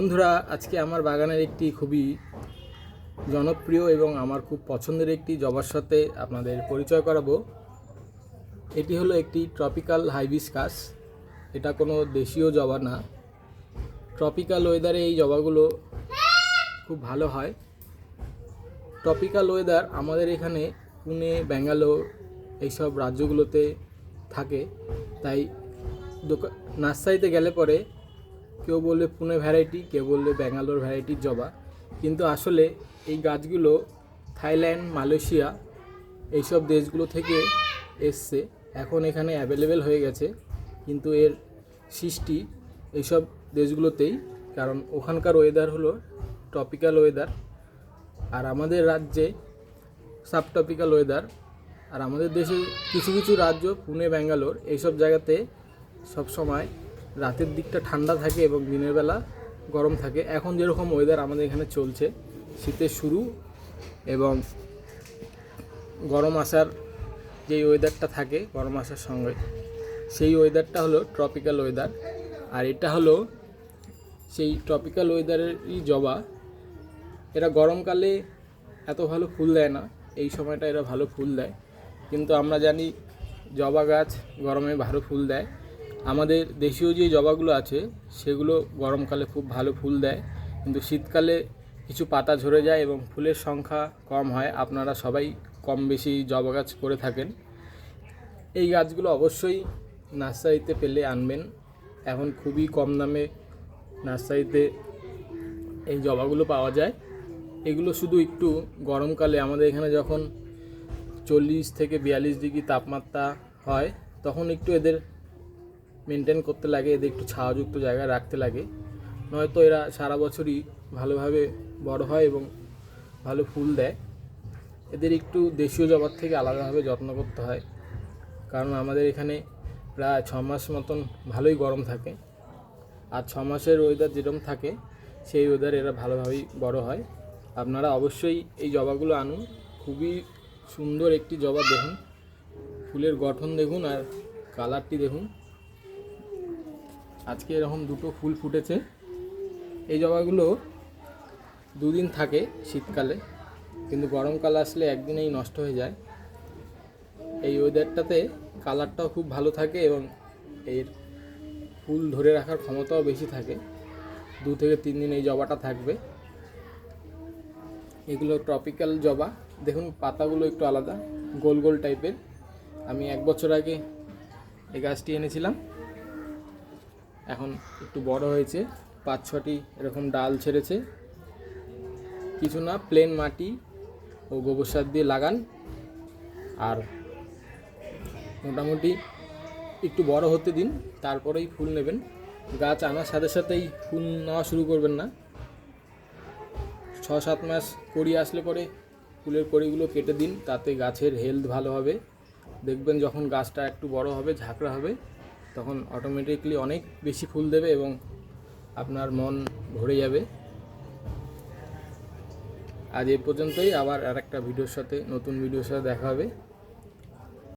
বন্ধুরা, আজকে আমার বাগানের একটি খুবই জনপ্রিয় এবং আমার খুব পছন্দের একটি জবার সাথে আপনাদের পরিচয় করাবো। এটি হলো একটি ট্রপিক্যাল হাইবিসকাস। এটা কোনো দেশীয় জবা না। ট্রপিক্যাল ওয়েদারে এই জবাগুলো খুব ভালো হয়। ট্রপিক্যাল ওয়েদার আমাদের এখানে পুনে, ব্যাঙ্গালোর এইসব রাজ্যগুলোতে থাকে। তাই দোকান নার্সারিতে গেলে পরে কেউ বলবে পুনে ভ্যারাইটি কেউ বলবে ব্যাঙ্গালোর ভ্যারাইটির জবা। কিন্তু আসলে এই গাছগুলো থাইল্যান্ড মালয়েশিয়া এইসব দেশগুলো থেকে এসছে। এখন এখানে অ্যাভেলেবেল হয়ে গেছে। কিন্তু এর সৃষ্টি এইসব দেশগুলোতেই, কারণ ওখানকার ওয়েদার হলো ট্রপিক্যাল ওয়েদার আর আমাদের রাজ্যে সাব সাবটপিক্যাল ওয়েদার আর আমাদের দেশে কিছু কিছু রাজ্য পুনে ব্যাঙ্গালোর এইসব জায়গাতে সব সময় রাতের দিকটা ঠান্ডা থাকে এবং দিনের বেলা গরম থাকে। এখন যেরকম ওয়েদার আমাদের এখানে চলছে, শীতের শুরু এবং গরম আসার যেই ওয়েদারটা থাকে, গরম আসার সঙ্গে, সেই ওয়েদারটা হলো ট্রপিক্যাল ওয়েদার আর এটা হলো সেই ট্রপিক্যাল ওয়েদারেরই জবা। এরা গরমকালে এত ভালো ফুল দেয় না, এই সময়টা এরা ভালো ফুল দেয়। কিন্তু আমরা জানি জবা গাছ গরমে ভালো ফুল দেয়। আমাদের দেশীয় যে জবাগুলো আছে, সেগুলো গরমকালে খুব ভালো ফুল দেয়। কিন্তু শীতকালে কিছু পাতা ঝরে যায় এবং ফুলের সংখ্যা কম হয়। আপনারা সবাই কম বেশি জবা গাছ করে থাকেন। এই গাছগুলো অবশ্যই নার্সারিতে পেলে আনবেন। এখন খুবই কম দামে নার্সারিতে এই জবাগুলো পাওয়া যায়। এগুলো শুধু একটু গরমকালে আমাদের এখানে যখন চল্লিশ থেকে বিয়াল্লিশ ডিগ্রি তাপমাত্রা হয়, তখন একটু এদের মেনটেন করতে লাগে, এদের একটু ছাওযুক্ত জায়গায় রাখতে লাগে। নয়তো এরা সারা বছরই ভালোভাবে বড় হয় এবং ভালো ফুল দেয়। এদের একটু দেশীয় জগৎ থেকে আলাদাভাবে যত্ন করতে হয়। কারণ আমাদের এখানে প্রায় ছ মাস মতন ভালোই গরম থাকে। আর ছ মাসের ওয়েদার যেরকম থাকে, সেই ওয়েদার এরা ভালোভাবেই বড় হয়। আপনারা অবশ্যই এই জবাগুলো আনুন। খুবই সুন্দর একটি জবা দেখুন। ফুলের গঠন দেখুন আর কালারটি দেখুন। আজকে এরকম দুটো ফুল ফুটেছে। এই জবাগুলো দুদিন থাকে শীতকালে, কিন্তু গরমকাল আসলে একদিনেই নষ্ট হয়ে যায়। এই ওয়েদারটাতে কালারটাও খুব ভালো থাকে এবং এর ফুল ধরে রাখার ক্ষমতাও বেশি থাকে। দু থেকে তিন দিন এই জবাটা থাকবে। এগুলো ট্রপিক্যাল জবা। দেখুন, পাতাগুলো একটু আলাদা, গোল গোল টাইপের আমি এক বছর আগে এই গাছটি এনেছিলাম। এখন একটু বড় হয়েছে, পাঁচ ছটি এরকম ডাল ছেড়েছে। কিছু না প্লেন মাটি ও গোবর সার দিয়ে লাগান। আর মোটামুটি একটু বড় হতে দিন, তারপরেই ফুল নেবেন। গাছ আনার সাথে সাথেই ফুল নেওয়া শুরু করবেন না। ছ সাত মাস কড়ি আসলে পরে ফুলের কড়িগুলো কেটে দিন, তাতে গাছের হেলথ ভালো হবে। দেখবেন যখন গাছটা একটু বড় হবে, ঝাঁকড়া হবে তখন অটোমেটিকলি অনেক বেশি ফুল দেবে এবং আপনার মন ভরে যাবে। আজ এ পর্যন্তই, আবার আর একটা ভিডিওর সাথে, নতুন ভিডিওর সাথে দেখা হবে।